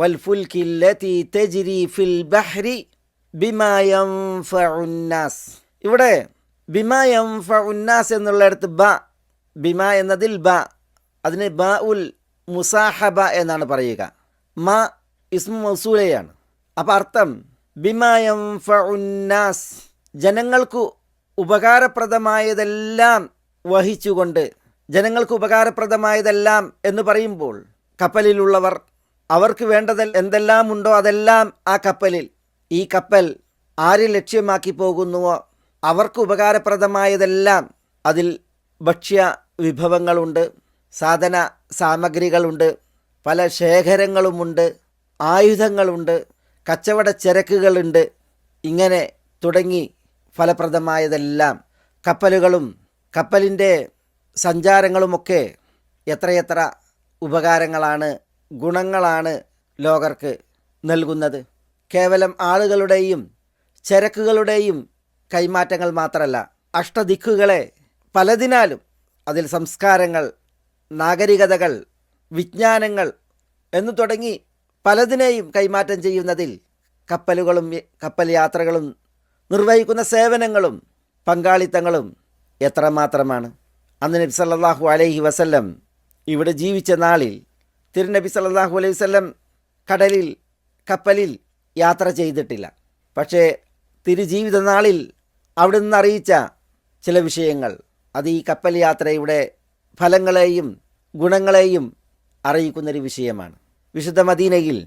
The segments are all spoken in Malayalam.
വൽഫുൽക്കില്ലതി തജ്രി ഫിൽ ബഹ്രി ബിമാ യൻഫഉന്നാസ് ഇവിടെ ബിമാ യൻഫഉന്നാസ് എന്നുള്ളിടത്ത് ബ ബിമ എന്നതിൽ ബ അതിന് ബ ഉൽ മുസാഹബ എന്നാണ് പറയുക. മ ഇസ്മു മൗസൂലയാണ്. അപ്പം അർത്ഥം ബിമായം ഫുന്നാസ് ജനങ്ങൾക്ക് ഉപകാരപ്രദമായതെല്ലാം വഹിച്ചുകൊണ്ട് ജനങ്ങൾക്ക് ഉപകാരപ്രദമായതെല്ലാം എന്ന് പറയുമ്പോൾ കപ്പലിലുള്ളവർ അവർക്ക് വേണ്ടത് എന്തെല്ലാം ഉണ്ടോ അതെല്ലാം ആ കപ്പലിൽ. ഈ കപ്പൽ ആര് ലക്ഷ്യമാക്കി പോകുന്നുവോ അവർക്ക് ഉപകാരപ്രദമായതെല്ലാം അതിൽ ഭക്ഷ്യ വിഭവങ്ങളുണ്ട് സാധന സാമഗ്രികളുണ്ട് പല ശേഖരങ്ങളുമുണ്ട് ആയുധങ്ങളുണ്ട് കച്ചവട ചരക്കുകളുണ്ട്. ഇങ്ങനെ തുടങ്ങി ഫലപ്രദമായതെല്ലാം കപ്പലുകളും കപ്പലിന്റെ സഞ്ചാരങ്ങളുമൊക്കെ എത്രയെത്ര ഉപകാരങ്ങളാണ് ഗുണങ്ങളാണ് ലോകർക്ക് നൽകുന്നത്. കേവലം ആളുകളുടെയും ചരക്കുകളുടെയും കൈമാറ്റങ്ങൾ മാത്രമല്ല അഷ്ടദിക്കുകളെ പലതിനാലും അതിൽ സംസ്കാരങ്ങൾ നാഗരികതകൾ വിജ്ഞാനങ്ങൾ എന്നു തുടങ്ങി പലതിനെയും കൈമാറ്റം ചെയ്യുന്നതിൽ കപ്പലുകളും കപ്പൽ യാത്രകളും നിർവഹിക്കുന്ന സേവനങ്ങളും പങ്കാളിത്തങ്ങളും എത്രമാത്രമാണ്. അന്ന് നബി സല്ലല്ലാഹു അലൈഹി വസല്ലം ഇവിടെ ജീവിച്ച നാളിൽ തിരുനബി സല്ലല്ലാഹു അലൈഹി വല്ലം കടലിൽ കപ്പലിൽ യാത്ര ചെയ്തിട്ടില്ല. പക്ഷേ തിരുജീവിത നാളിൽ അവിടെ നിന്ന് അറിയിച്ച ചില വിഷയങ്ങൾ അത് ഈ കപ്പൽ യാത്രയുടെ ഫലങ്ങളെയും ഗുണങ്ങളെയും അറിയിക്കുന്നൊരു വിഷയമാണ്. വിശുദ്ധ മദീനയിൽ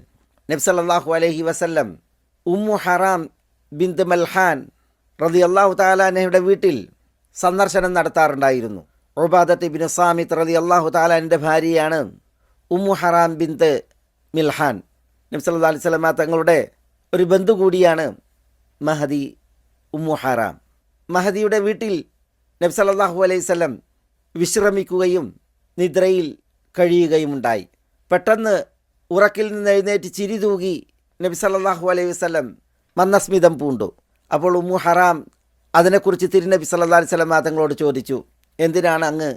നബ്സല്ലാഹു അലഹി വസല്ലം ഉമ്മു ഹറാം ബിന്ദ് മൽഹാൻ റതി അള്ളാഹു താലാനയുടെ വീട്ടിൽ സന്ദർശനം നടത്താറുണ്ടായിരുന്നു. ഒബാദത്ത് ബിൻ സാമിത് റതി അള്ളാഹു താലാനിന്റെ ഭാര്യയാണ് ഉമ്മു ഹറാം ബിന്ത് മിൽഹാൻ. നബ്സല്ലാ അലൈഹി സ്വലമ തങ്ങളുടെ ഒരു ബന്ധു കൂടിയാണ് മഹദി ഉമ്മു ഹറാം. മഹദിയുടെ വീട്ടിൽ നബ്സല്ലാഹു അലൈഹി സ്വലം വിശ്രമിക്കുകയും നിദ്രയിൽ കഴിയുകയുമുണ്ടായി പെട്ടെന്ന് ഉറക്കിൽ നിന്ന് എഴുന്നേറ്റ് ചിരി തൂകി നബി സല്ലല്ലാഹു അലൈഹി വസ്ലം മന്ദസ്മിതം പൂണ്ടു. അപ്പോൾ ഉമ്മു ഹറാം അതിനെക്കുറിച്ച് തിരുനബി സല്ലാ അലൈഹി വസല്ലം തങ്ങളോട് ചോദിച്ചു എന്തിനാണ് അങ്ങ്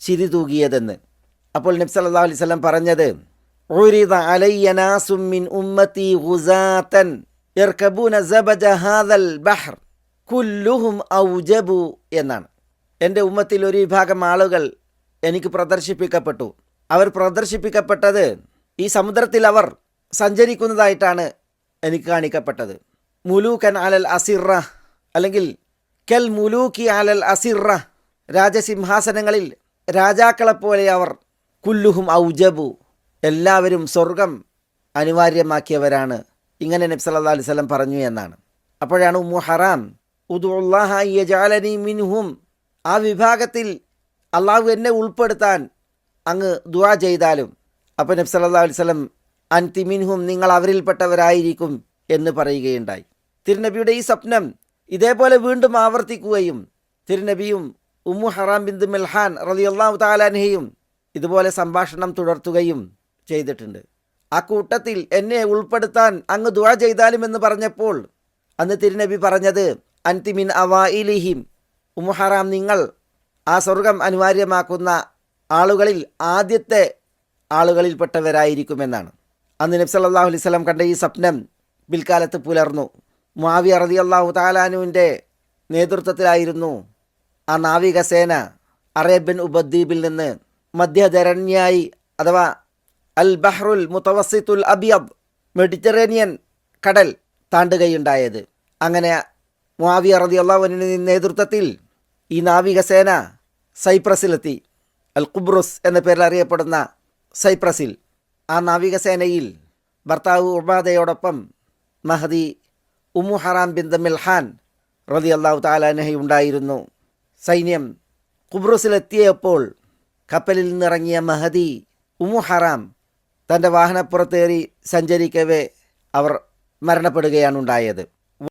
ചിരി തൂകിയതെന്ന്? അപ്പോൾ നബി സല്ലല്ലാഹു അലൈഹി സ്വലം പറഞ്ഞത് നാസുമിൻ ഹാദൽ ഔജബു എന്നാണ്. എന്റെ ഉമ്മത്തിൽ ഒരു വിഭാഗം ആളുകൾ എനിക്ക് പ്രദർശിപ്പിക്കപ്പെട്ടു. അവർ പ്രദർശിപ്പിക്കപ്പെട്ടത് ഈ സമുദ്രത്തിൽ അവർ സഞ്ചരിക്കുന്നതായിട്ടാണ് എനിക്ക് കാണിക്കപ്പെട്ടത്. മുലൂക്കൻ അലൽ അസിറ അല്ലെങ്കിൽ കെൽ മുലൂക്കി അലൽ അസിറ രാജസിംഹാസനങ്ങളിൽ രാജാക്കളെപ്പോലെ അവർ കുല്ലുഹും ഔജബു. എല്ലാവരും സ്വർഗം അനിവാര്യമാക്കിയവരാണ്. ഇങ്ങനെ നബി സല്ലല്ലാഹു അലൈഹി സ്വലം പറഞ്ഞു എന്നാണ്. അപ്പോഴാണ് ഉമ്മു ഹറാം ഉദുല്ലാഹ മിൻഹും. ആ വിഭാഗത്തിൽ അള്ളാഹു എന്നെ ഉൾപ്പെടുത്താൻ അങ്ങ് ദുവാ ചെയ്താലും അപ്പോൾ നബി സല്ലല്ലാഹു അലൈഹി സ്വലം അൻതി മിൻഹും നിങ്ങൾ അവരിൽപ്പെട്ടവരായിരിക്കും എന്ന് പറയുകയുണ്ടായി. തിരുനബിയുടെ ഈ സ്വപ്നം ഇതേപോലെ വീണ്ടും ആവർത്തിക്കുകയും തിരുനബിയും ഉമ്മു ഹറാം ബിന്ദു മിൽഹാൻ റളിയല്ലാഹു താലാൻഹയും ഇതുപോലെ സംഭാഷണം തുടർത്തുകയും ചെയ്തിട്ടുണ്ട്. ആ കൂട്ടത്തിൽ എന്നെ ഉൾപ്പെടുത്താൻ അങ്ങ് ദുആ ചെയ്താലും എന്ന് പറഞ്ഞപ്പോൾ അന്ന് തിരുനബി പറഞ്ഞത് അൻതിമിൻ അവാഇലിഹിം. ഉമുഹറാം ഹറാം നിങ്ങൾ ആ സ്വർഗം അനിവാര്യമാക്കുന്ന ആളുകളിൽ ആദ്യത്തെ ആളുകളിൽപ്പെട്ടവരായിരിക്കുമെന്നാണ്. അന്ന് നബി സല്ലല്ലാഹു അലൈഹി വസല്ലം കണ്ട ഈ സ്വപ്നം പിൽക്കാലത്ത് പുലർന്നു. മുആവിയ അള്ളാഹു താലാനുവിന്റെ നേതൃത്വത്തിലായിരുന്നു ആ നാവികസേന അറേബ്യൻ ഉപദ്വീപിൽ നിന്ന് മധ്യധരണ്യായി അഥവാ അൽ ബഹ്റുൽ മുത്തവസിത്തുൽ അബിയബ് മെഡിറ്ററേനിയൻ കടൽ താണ്ടുകയുണ്ടായത്. അങ്ങനെ മുആവിയ അള്ളാഹുവിന്റെ നേതൃത്വത്തിൽ ഈ നാവികസേന സൈപ്രസിലെത്തി. അൽ കുബ്രുസ് എന്ന പേരിൽ അറിയപ്പെടുന്ന സൈപ്രസിൽ. ആ നാവികസേനയിൽ ഭർത്താവ് ഉബാദയോടൊപ്പം മഹദി ഉമു ഹറാം ബിൻ മിൽഹാൻ റതി അള്ളാഹു താലാനഹി ഉണ്ടായിരുന്നു. സൈന്യം കുബ്രുസിലെത്തിയപ്പോൾ കപ്പലിൽ നിന്നിറങ്ങിയ മഹദി ഉമു ഹറാം തന്റെ വാഹനപ്പുറത്തേറി സഞ്ചരിക്കവേ അവർ മരണപ്പെടുകയാണ് ഉണ്ടായത്